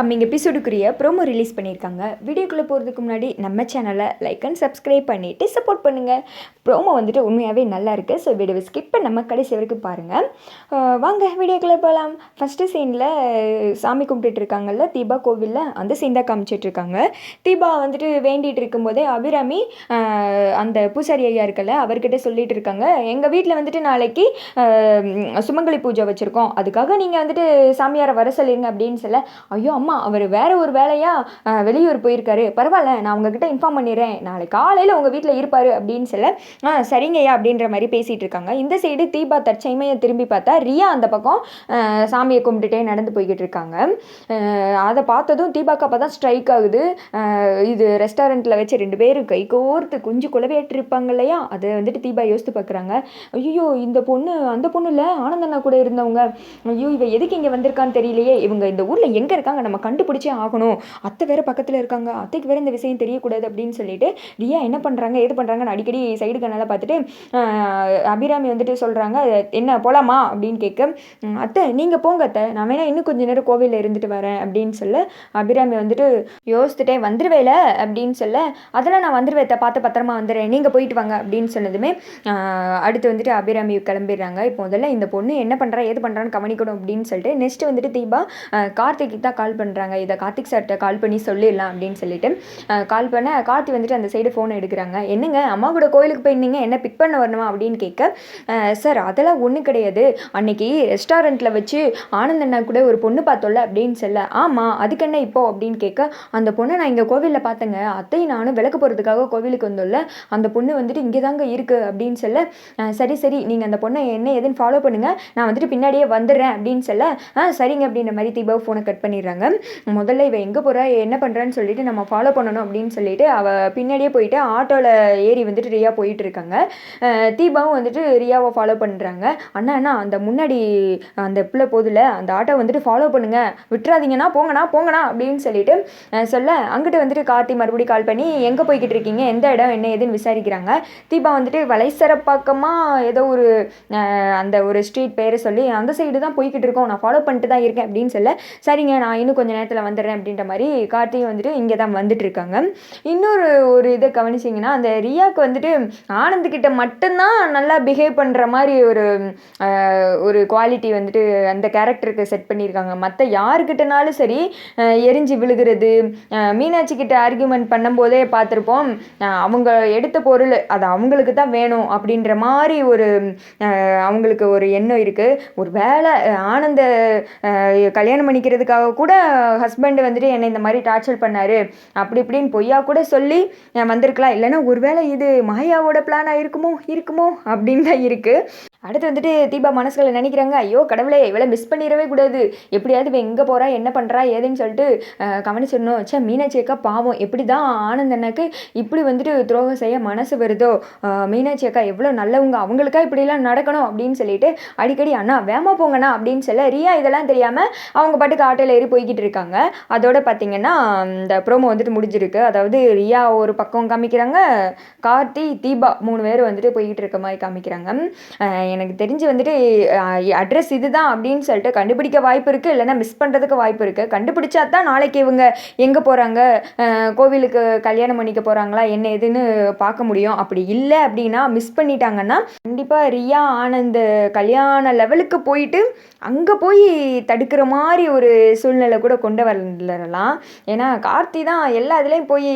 Coming எபிசோடுக்குரிய promo release பண்ணியிருக்காங்க. வீடியோக்குள்ளே போகிறதுக்கு முன்னாடி நம்ம சேனலை லைக் அண்ட் சப்ஸ்கிரைப் பண்ணிவிட்டு சப்போர்ட் பண்ணுங்கள் ப்ரோமோ வந்துட்டு உண்மையாகவே நல்லா இருக்குது ஸோ வீடியோவை ஸ்கிப் நம்ம கடைசி வரைக்கும் பாருங்கள் வாங்க வீடியோக்குள்ளே போகலாம் ஃபஸ்ட்டு சீனில் சாமி கும்பிட்டுட்டு இருக்காங்கல்ல தீபா கோவிலில் அந்த சீன் தான் காமிச்சிட்ருக்காங்க தீபா வந்துட்டு வேண்டிகிட்டு இருக்கும்போதே அபிராமி அந்த பூசாரி ஐயா இருக்கல அவர்கிட்ட சொல்லிட்டு இருக்காங்க. எங்கள் வீட்டில் வந்துட்டு நாளைக்கு சுமங்கலி பூஜை வச்சுருக்கோம். அதுக்காக நீங்கள் வந்துட்டு சாமியாரை வர சொல்லிருங்க அப்படின்னு சொல்ல ஐயோ அம்மா அவர் வேற ஒரு வேலையாக வெளியூர் போயிருக்காரு. பரவாயில்ல நான் உங்ககிட்ட இன்ஃபார்ம் பண்ணிடுறேன். நாளை காலையில் உங்கள் வீட்டில் இருப்பார் அப்படின்னு சொல்ல ஆ சரிங்கய்யா அப்படின்ற மாதிரி பேசிகிட்டு இருக்காங்க. இந்த சைடு தீபா தற்செயமையை திரும்பி பார்த்தா ரியா அந்த பக்கம் சாமியை கும்பிட்டுட்டே நடந்து போய்கிட்டு இருக்காங்க. அதை பார்த்ததும் தீபாக்கு அப்போ தான் ஸ்ட்ரைக் ஆகுது இது ரெஸ்டாரண்ட்டில் வச்சு ரெண்டு பேரும் கை கோர்த்து குஞ்சு குலவையாட்டிருப்பாங்க இல்லையா அதை வந்துட்டு தீபா யோசித்து பார்க்குறாங்க. ஐயோ இந்த பொண்ணு அந்த பொண்ணு இல்லை ஆனந்தண்ணா கூட இருந்தவங்க. ஐயோ இவ எதுக்கு இங்கே வந்திருக்கான்னு தெரியலையே. இவங்க இந்த ஊரில் எங்கே இருக்காங்க? நம்ம கண்டுபிடிச்சே ஆகணும். அத்தை வேற பக்கத்தில் இருக்காங்க. அத்தைக்கு வேற இந்த விஷயம் தெரியக்கூடாது அப்படின்னு சொல்லிட்டு ரியா என்ன பண்ணுறாங்க ஏது பண்ணுறாங்கன்னு அடிக்கடி சைடு கண்ணால் பார்த்துட்டு அபிராமி வந்துட்டு சொல்கிறாங்க என்ன போகலாமா அப்படின்னு கேட்க அத்தை நீங்கள் போங்க அத்தை. நான் வேணா இன்னும் கொஞ்ச நேரம் கோவிலில் இருந்துட்டு வரேன். அப்படின்னு சொல்ல அபிராமி வந்துட்டு யோசித்துட்டே வந்துருவேல அப்படின்னு சொல்ல அதெல்லாம் நான் வந்துருவேன் பார்த்து பத்திரமா வந்துடுறேன் நீங்கள் போயிட்டு வாங்க. அப்படின்னு சொன்னதுமே அடுத்து வந்துட்டு அபிராமி கிளம்பிடுறாங்க. இப்போ முதல்ல இந்த பொண்ணு என்ன பண்ணுறா ஏது பண்ணுறான்னு கவனிக்கணும் அப்படின்னு சொல்லிட்டு நெக்ஸ்ட் வந்துட்டு தீபா ஆஹ், கார்த்திக்கு தான் கால் பண்ணுறாங்க இதை கார்த்திக் சார்கிட்ட கால் பண்ணி சொல்லிடலாம் அப்படின்னு சொல்லிட்டு கால் பண்ண கார்த்தி வந்துட்டு அந்த சைடு ஃபோன் எடுக்கிறாங்க. என்னங்க அம்மா கூட கோயிலுக்கு போயிருந்தீங்க என்ன பிக் பண்ண வரணுமா அப்படின்னு கேட்க சார் அதெல்லாம் ஒன்றும் கிடையாது. அன்னைக்கு ரெஸ்டாரண்ட்டில் வச்சு ஆனந்த் அண்ணா கூட ஒரு பொண்ணு பார்த்தோல்ல அப்படின்னு சொல்ல ஆமாம் அதுக்கு என்ன இப்போ அப்படின்னு கேட்க அந்த பொண்ணை நான் இங்கே கோவிலில் பார்த்தேங்க. அத்தையும் நானும் விளக்கு போகிறதுக்காக கோவிலுக்கு வந்தோம்ல. அந்த பொண்ணு வந்துட்டு இங்கே தாங்க இருக்குது அப்படின்னு சொல்ல சரி சரி நீங்கள் அந்த பொண்ணை என்ன ஏதுன்னு ஃபாலோ பண்ணுங்கள் நான் வந்துட்டு பின்னாடியே வந்துடுறேன் அப்படின்னு சொல்ல ஆ சரிங்க அப்படின்ற மாதிரி தீபாவை ஃபோனை கட் பண்ணிடுறாங்க. முதல்ல இவன் எங்கே போகிறா என்ன பண்ணுறான்னு சொல்லிட்டு நம்ம ஃபாலோ பண்ணணும் அப்படின்னு சொல்லிட்டு அவள் பின்னாடியே போயிட்டு ஆட்டோவில் ஏறி வந்துட்டு ரியா போயிட்டு இருக்காங்க. தீபாவும் வந்துட்டு ரியாவை ஃபாலோ பண்ணுறாங்க அண்ணா அண்ணா அந்த முன்னாடி அந்த பிள்ளை போதில் அந்த ஆட்டோ வந்துட்டு ஃபாலோ பண்ணுங்க. விட்டுறாதீங்கன்னா போங்கண்ணா போங்கண்ணா அப்படின்னு சொல்லிட்டு சொல்ல அங்கிட்ட வந்துட்டு கார்த்தி மறுபடியும் கால் பண்ணி எங்கே போய்கிட்டு இருக்கீங்க? எந்த இடம்? என்ன ஏதுன்னு விசாரிக்கிறாங்க. தீபா வந்துட்டு வலைசரப்பாக்கமாக ஏதோ ஒரு அந்த ஒரு ஸ்ட்ரீட் பேரை சொல்லி அந்த சைடு தான் போய்கிட்டு இருக்கோம். நான் ஃபாலோ பண்ணிட்டு தான் இருக்கேன். அப்படின்னு சொல்ல சரிங்க நான் இன்னும் கொஞ்சம் நேரத்தில் வந்துடுறேன் அப்படின்ற மாதிரி கார்த்தியும் வந்துட்டு இங்கே தான் வந்துட்டு இருக்காங்க இன்னொரு ஒரு இதை கவனிச்சிங்கன்னா அந்த ரியாக்கு வந்துட்டு ஆனந்த்கிட்ட மட்டும்தான் நல்லா பிஹேவ் பண்ணுற மாதிரி ஒரு ஒரு குவாலிட்டி வந்துட்டு அந்த கேரக்டருக்கு செட் பண்ணியிருக்காங்க. மற்ற யாருக்கிட்டனாலும் சரி எரிஞ்சு விழுகிறது மீனாட்சி கிட்ட ஆர்கியூமெண்ட் பண்ணும்போதே பார்த்துருப்போம். அவங்க எடுத்த பொருள் அது அவங்களுக்கு தான் வேணும் அப்படின்ற மாதிரி ஒரு அவங்களுக்கு ஒரு எண்ணம் இருக்குது ஒரு வேலை ஆனந்த கல்யாணம் பண்ணிக்கிறதுக்காக கூட ஹஸ்பண்டு வந்துட்டு என்னை இந்த மாதிரி டார்ச்சர் பண்ணாரு. அப்படி இப்படின்னு பொய்யா கூட சொல்லி நான் வந்திருக்கலாம். இல்லைன்னா ஒருவேளை இது மாயாவோட பிளானாக இருக்குமோ? இருக்குமோ? அப்படின்னு தான் இருக்குது அடுத்து வந்துட்டு தீபா மனசுல நினைக்கிறாங்க ஐயோ கடவுளே இவளை மிஸ் பண்ணிடவே கூடாது. எப்படியாவது இவன் எங்கே போகிறா என்ன பண்ணுறா ஏதுன்னு சொல்லிட்டு கவனிச்சிடணும். சே மீனாட்சி அக்கா பாவம். எப்படி தான் ஆனந்த் அண்ணாக்கு இப்படி வந்துட்டு துரோகம் செய்ய மனசு வருதோ மீனாட்சி அக்கா எவ்வளோ நல்லவங்க. அவங்களுக்கா இப்படிலாம் நடக்கணும் அப்படின்னு சொல்லிட்டு அடிக்கடி அண்ணா வேமா போங்கண்ணா அப்படின்னு சொல்ல ரியா இதெல்லாம் தெரியாமல் அவங்க பாட்டுக்கு ஆட்டோவில் ஏறி போய்கிட்டு இருக்காங்க. அதோட பார்த்தீங்கன்னா இந்த ப்ரோமோ வந்துட்டு முடிஞ்சிருக்கு. அதாவது ரியா ஒரு பக்கம் காமிக்கிறாங்க கார்த்தி தீபா மூணு பேர் வந்துட்டு போய்கிட்டு இருக்க மாதிரி காமிக்கிறாங்க. எனக்கு தெரிஞ்சு வந்துட்டு அட்ரஸ் இதுதான் அப்படின்னு சொல்லிட்டு கண்டுபிடிக்க வாய்ப்பு இருக்குது இல்லைன்னா மிஸ் பண்ணுறதுக்கு வாய்ப்பு இருக்குது கண்டுபிடிச்சா தான் நாளைக்கு இவங்க எங்கே போகிறாங்க கோவிலுக்கு கல்யாணம் பண்ணிக்க போகிறாங்களா என்ன ஏதுன்னு பார்க்க முடியும். அப்படி இல்லை அப்படின்னா மிஸ் பண்ணிட்டாங்கன்னா கண்டிப்பாக ரியா ஆனந்த் கல்யாண லெவலுக்கு போயிட்டு அங்கே போய் தடுக்கிற மாதிரி ஒரு சூழ்நிலை கூட கொண்டு வரலாம். ஏன்னா கார்த்தி தான் எல்லா இதுலேயும் போய்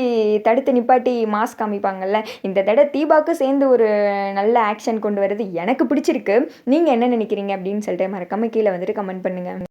தடுத்து நிப்பாட்டி மாஸ்க் காமிப்பாங்கல்ல. இந்த தடவை தீபாவுக்கு சேர்ந்து ஒரு நல்ல ஆக்ஷன் கொண்டு வர்றது எனக்கு பிடிச்சிருக்கு. நீங்கள் என்ன நினைக்கிறீங்க அப்படின்னு சொல்லிட்டு மறக்காமல் கீழே வந்துட்டு கமெண்ட் பண்ணுங்கள்